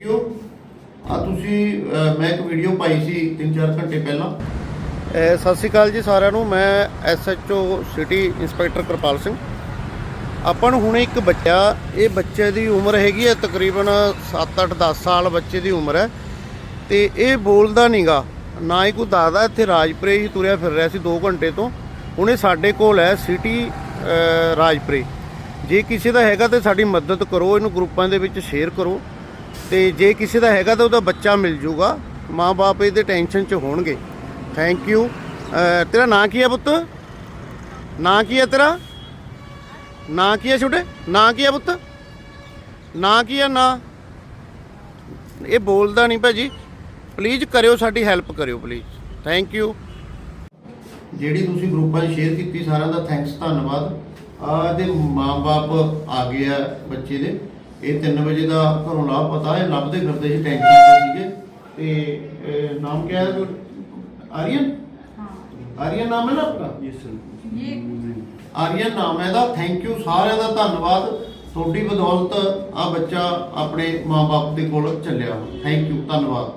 Video ਆ ਤੁਸੀਂ ਮੈਂ ਇੱਕ ਵੀਡੀਓ ਪਾਈ ਸੀ 3-4 ਘੰਟੇ ਪਹਿਲਾਂ। ਸਤਿ ਸ਼੍ਰੀ ਅਕਾਲ ਜੀ ਸਾਰਿਆਂ ਨੂੰ। ਮੈਂ SHO city inspector Kirpal Singh. ਆਪਾਂ ਨੂੰ ਹੁਣ ਇੱਕ ਬੱਚਾ, ਇਹ ਬੱਚੇ ਦੀ ਉਮਰ ਹੈਗੀ ਹੈ ਤਕਰੀਬਨ 7-8 10 ਸਾਲ ਬੱਚੇ ਦੀ ਉਮਰ ਹੈ। ਤੇ ਇਹ ਬੋਲਦਾ ਨਹੀਂਗਾ ਨਾ ਹੀ ਕੋਈ ਦਾਦਾ ਇੱਥੇ ਰਾਜਪੁਰੇ ਹੀ ਤੁਰਿਆ ਫਿਰ ਰਿਹਾ ਸੀ 2 ਘੰਟੇ ਤੋਂ। ਹੁਣ ਇਹ ਸਾਡੇ ਕੋਲ ਹੈ ਸਿਟੀ ਰਾਜਪੁਰੇ। ਜੇ ਕਿਸੇ ਦਾ ਹੈਗਾ ਤੇ ਸਾਡੀ ਮਦਦ ਕਰੋ, ਇਹਨੂੰ ਗਰੁੱਪਾਂ ਦੇ ਵਿੱਚ ਸ਼ੇਅਰ ਕਰੋ। ਤੇ ਜੇ ਕਿਸੇ ਦਾ ਹੈਗਾ ਤਾਂ ਉਹਦਾ ਬੱਚਾ ਮਿਲ ਜੂਗਾ। ਮਾਪੇ ਇਹਦੇ ਟੈਨਸ਼ਨ 'ਚ ਹੋਣਗੇ। ਥੈਂਕ ਯੂ ਤੇਰਾ ਨਾਂ ਕੀ ਹੈ ਪੁੱਤ? ਨਾਂ ਕੀ ਹੈ ਤੇਰਾ? ਨਾਂ ਕੀ ਹੈ ਛੋਟੇ? ਨਾਂ ਕੀ ਹੈ ਪੁੱਤ? ਨਾਂ ਕੀ ਹੈ ਨਾਂ? ਇਹ ਬੋਲਦਾ ਨਹੀਂ ਭਾਜੀ। ਪਲੀਜ਼ ਕਰਿਓ, ਸਾਡੀ ਹੈਲਪ ਕਰਿਓ ਪਲੀਜ਼ ਥੈਂਕ ਯੂ ਜਿਹੜੀ ਤੁਸੀਂ ਗਰੁੱਪਾਂ 'ਚ ਸ਼ੇਅਰ ਕੀਤੀ ਸਾਰਿਆਂ ਦਾ ਥੈਂਕਸ ਧੰਨਵਾਦ। ਆ ਦੇ ਮਾਪੇ ਆ ਗਏ ਆ ਬੱਚੇ ਦੇ। ਇਹ 3 ਵਜੇ ਦਾ ਘਰੋਂ ਲਾਭ ਪਤਾ ਹੈ ਲੱਭਦੇ ਫਿਰਦੇ ਸੀ ਟੈਂਸ਼ਨ 'ਚ ਸੀਗੇ। ਤੇ ਨਾਮ ਕੀ ਹੈ? ਆਰੀਅਨ? ਆਰੀਅਨ ਨਾਮ ਹੈ ਨਾ ਆਪਕਾ ਆਰੀਅਨ ਨਾਮ ਹੈ ਦਾ ਥੈਂਕ ਯੂ ਸਾਰਿਆਂ ਦਾ ਧੰਨਵਾਦ। ਤੁਹਾਡੀ ਬਦੌਲਤ ਆ ਬੱਚਾ ਆਪਣੇ ਮਾਪੇ ਦੇ ਕੋਲ ਚੱਲਿਆ। ਥੈਂਕ ਯੂ ਧੰਨਵਾਦ।